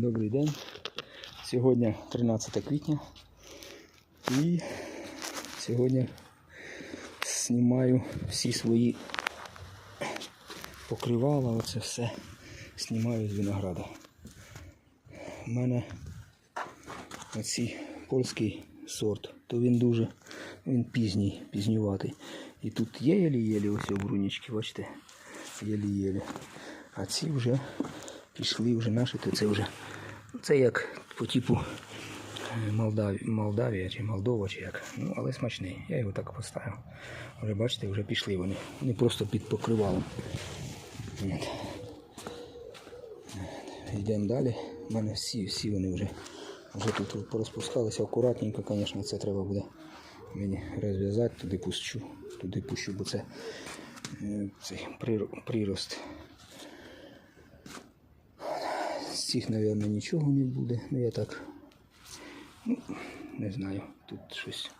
Добрий день. Сьогодні 13 квітня. І сьогодні знімаю всі свої покривала, оце все знімаю з винограда. У мене оцей польський сорт, то він дуже він пізній, пізнюватий. І тут є єлі-єлі ось обрунічки, бачите, єлі-єлі. А ці вже пішли вже наші, то це вже це як по типу е, Молдаві, Молдавія чи Молдова, чи як. Ну, але смачний. Я його так поставив. Вже бачите, вже пішли вони. Вони просто під покривалом. От. Йдемо далі. У мене всі, всі вони вже, вже тут порозпускалися. Акуратненько, звісно, це треба буде мені розв'язати, туди пущу, туди пущу, бо це е, цей прирост. З цих, мабуть, нічого не буде. Ну я так ну, не знаю. Тут щось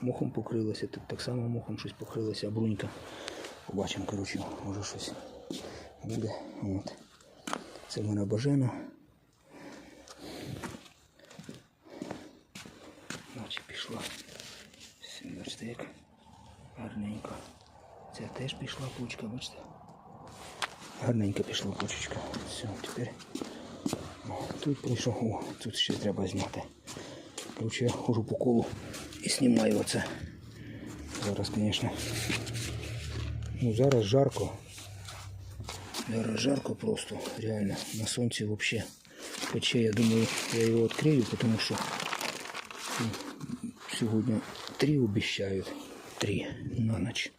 мохом покрилося, тут так само мохом щось покрилося, а брунька. Побачимо, коротше, може щось буде. От. Це в мене бажена. Наче пішла. Бачите, як гарненько. Це теж пішла пучка, бачите? Гарненько пішла пучечка. Все, тепер тут прийшов. О, тут ще треба зняти. Короче, я хожу по колу і знімаю оце. Зараз, звісно. Ну, зараз жарко. Зараз жарко просто, реально. На сонці взагалі. Хоча я думаю, я його відкрию, тому що сьогодні три обіцяють. Три на ніч.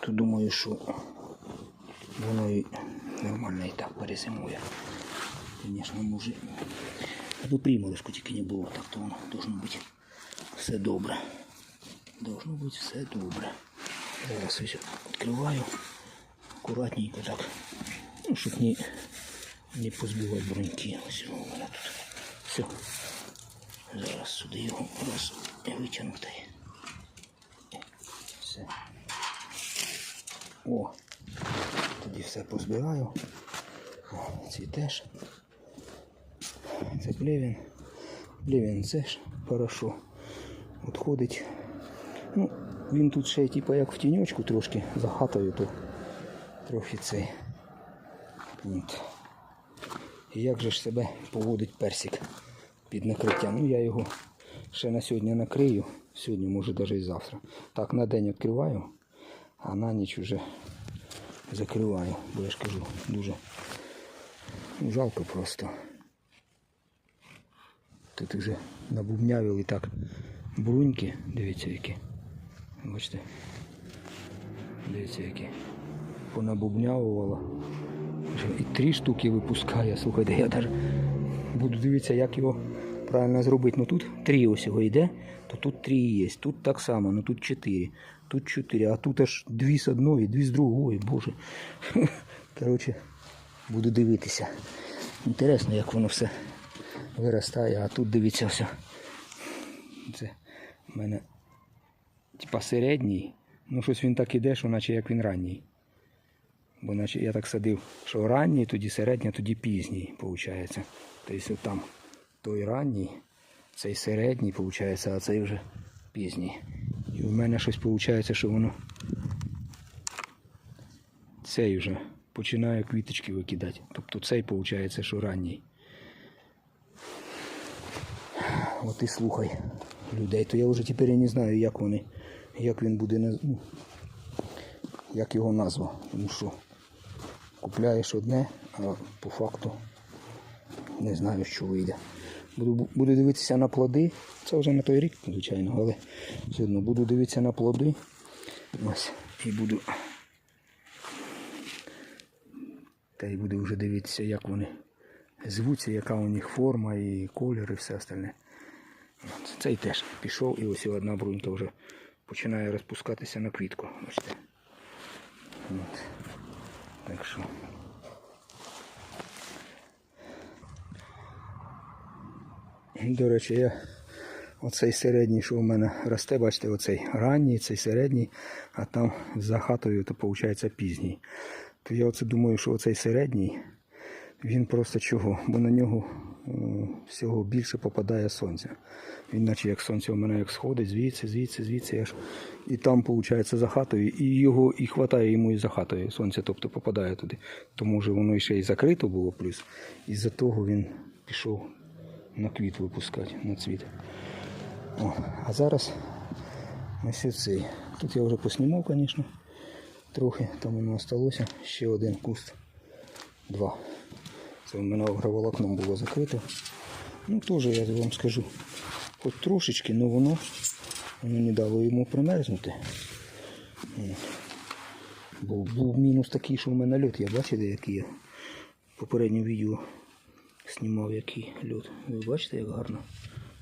То думаю, що воно і нормально і так перезимує. Звісно, може. Аби приморозку тільки не було, так то воно должно бути все добре. Должно бути все добре. Зараз ось відкриваю акуратненько так. Ну, щоб не, не позбивати броньки. Ось у мене тут. Все. Зараз сюди його раз витягнути. Все. О, тоді все позбираю. О, ці теж. Це плевін. Плевін це ж хорошо. Відходить. Ну, він тут ще типу як в тіньочку трошки за хатою, то трохи цей. От. І як же ж себе поводить персик під накриттям? Ну я його ще на сьогодні накрию. Сьогодні, може навіть і завтра. Так, на день відкриваю, а на ніч вже закриваю, бо я ж кажу, дуже жалко просто. Тут вже набубнявили так бруньки, дивіться які. Бачите? Дивіться які. Понабубнявувала. І три штуки випускає. Слухайте, я навіть буду дивитися, як його правильно зробити. Ну тут три ось його йде, то тут три є. Тут так само, ну тут чотири. Тут чотири, а тут аж дві з одної, дві з другої, боже. Коротше, буду дивитися. Інтересно, як воно все виростає, а тут дивіться все. Це в мене типа середній. Ну щось він так іде, що наче як він ранній. Бо наче я так садив, що ранній, тоді середній, тоді пізній, виходить. Тобто там той ранній, цей середній, виходить, а цей вже пізній. І в мене щось виходить, що воно цей вже починає квіточки викидати. Тобто цей виходить, що ранній. От і слухай людей, то я вже тепер і не знаю, як вони, як він буде як його назва. Тому що купляєш одне, а по факту не знаю, що вийде. Буду, буду дивитися на плоди. Це вже на той рік, звичайно, але все одно буду дивитися на плоди. Ось. І буду. Та й буду вже дивитися, як вони звуться, яка у них форма і колір, і все остальне. Цей теж пішов і ось одна брунька вже починає розпускатися на квітку. Бачите. Так що. До речі, я оцей середній, що у мене росте, бачите, оцей ранній, цей середній, а там за хатою то виходить пізній. То я оце думаю, що оцей середній, він просто чого? Бо на нього всього більше попадає сонця. Він наче як сонце у мене як сходить, звідси, звідси, звідси аж. І там, виходить, за хатою, і його і хватає йому і за хатою. Сонце, тобто попадає туди. Тому що воно ще й закрито було плюс. І за того він пішов на квіт випускати, на цвіт. О, а зараз ось цей. Тут я вже поснімав, звісно, трохи, там воно залишилося ще один куст. Два. Це в мене агроволокном було закрито. Ну, теж я вам скажу, хоч трошечки, але воно, воно не дало йому примерзнути. Бо був мінус такий, що в мене льот, я бачите, який я в попередньому відео знімав який льот. Ви бачите, як гарно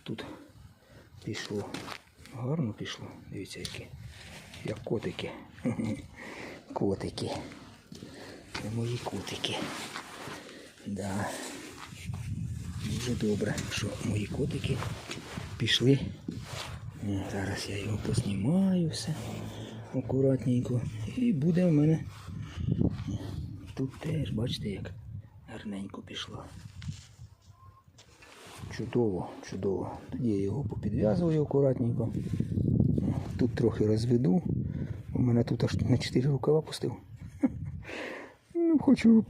тут пішло. Гарно пішло. Дивіться, які. Як котики. Котики. Це мої котики. Да. Дуже добре, що мої котики пішли. Зараз я його поснімаю все акуратненько. І буде в мене. Тут теж, бачите, як гарненько пішло. Чудово, чудово. Тоді я його попідв'язую акуратненько. Тут трохи розведу. У мене тут аж на 4 рукава пустив. Хочу,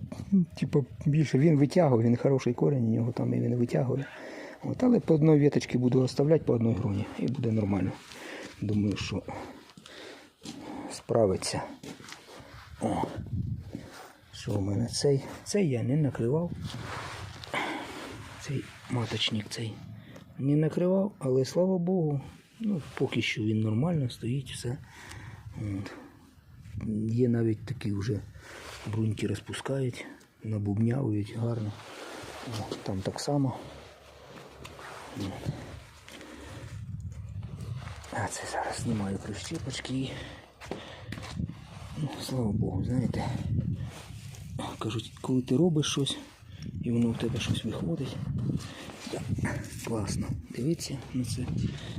типу, більше він витягує, він хороший корінь, у нього там і він витягує. От, але по одній віточці буду оставляти по одній груні і буде нормально. Думаю, що справиться. О, що у мене цей? Цей я не накривав. Цей маточник цей не накривав, але слава Богу, ну, поки що він нормально стоїть, все. От. Є навіть такі вже бруньки розпускають, набубнявують гарно. Там так само. А це зараз знімаю прищепочки. Ну, слава Богу, знаєте. Кажуть, коли ти робиш щось і воно в тебе щось виходить. Класно. Дивіться на це,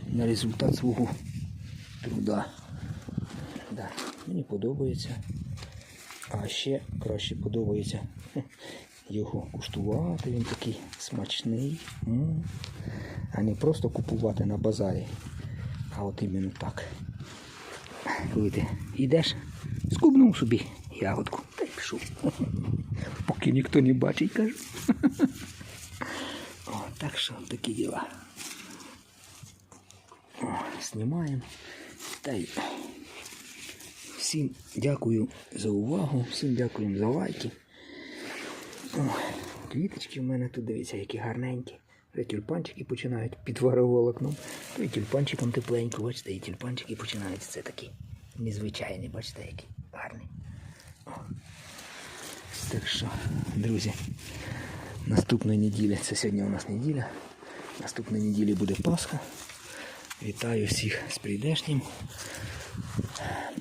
на результат свого труда. Да, мені подобається. А ще краще подобається його куштувати. Він такий смачний. А не просто купувати на базарі. А от іменно так. Коли ти йдеш, скубнув собі ягодку та й пішов. Поки ніхто не бачить, кажу. О, так що такі діла. О, знімаємо. Та й всім дякую за увагу, всім дякую за лайки. О, квіточки в мене тут, дивіться, які гарненькі. Вже тюльпанчики починають під волокном. То і тюльпанчиком тепленько, бачите, і тюльпанчики починають. Це такі незвичайні, бачите, які гарні. О. Так що, друзі, наступної неділі, це сьогодні у нас неділя. Наступної неділі буде Пасха. Вітаю всіх з прийдешнім.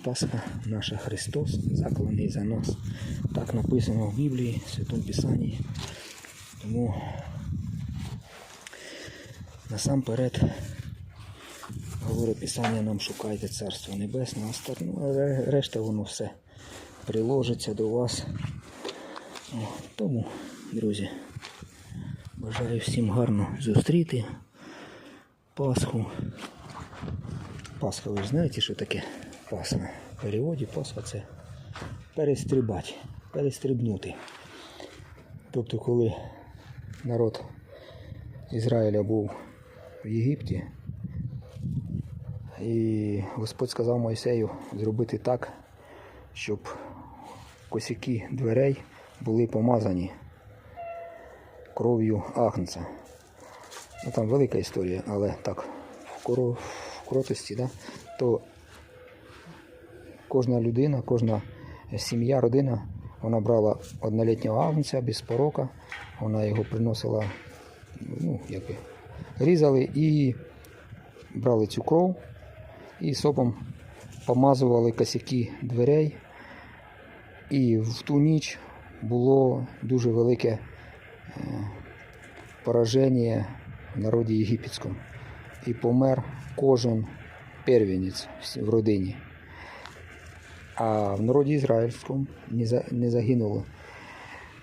Пасха наша Христос, закланий за нас. Так написано в Біблії, в Святому Писанні. Тому насамперед говорить Писання нам шукайте Царство Небесне, а ну, решта воно все приложиться до вас. Тому, друзі, бажаю всім гарно зустріти Пасху. Пасха, ви ж знаєте, що таке Пасха? В переводі Пасха це перестрибати, перестрибнути. Тобто, коли народ Ізраїля був в Єгипті, і Господь сказав Мойсею зробити так, щоб косяки дверей були помазані кров'ю агнця. Ну там велика історія, але так, в, коро, в кротості, да, то кожна людина, кожна сім'я, родина, вона брала однолітнього агнця без порока, вона його приносила, ну, якби, різали і брали цю кров і сопом помазували косяки дверей. І в ту ніч було дуже велике е, пораження в народі єгипетському. І помер кожен первенець в родині. А в народі ізраїльському не загинули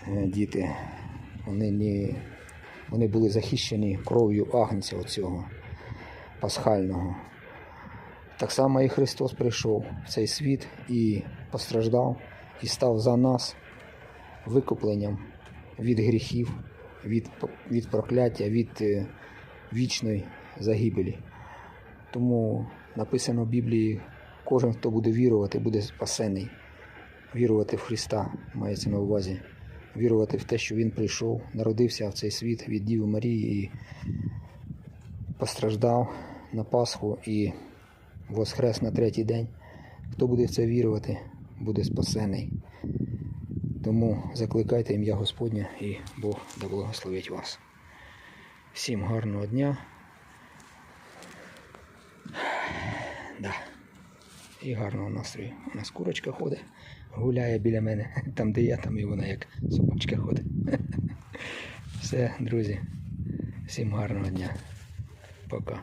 е, діти. Вони не вони були захищені кров'ю агнця оцього пасхального. Так само і Христос прийшов в цей світ і постраждав, і став за нас викупленням від гріхів, від, від прокляття, від е, вічної загибелі. Тому написано в Біблії, кожен, хто буде вірувати, буде спасений. Вірувати в Христа мається на увазі. Вірувати в те, що Він прийшов, народився в цей світ від Діви Марії і постраждав на Пасху і воскрес на третій день. Хто буде в це вірувати, буде спасений. Тому закликайте ім'я Господнє і Бог да благословить вас. Всім гарного дня. Да. І гарного настрою. У нас курочка ходить, гуляє біля мене. Там, де я, там і вона як собачка ходить. Все, друзі. Всім гарного дня. Пока.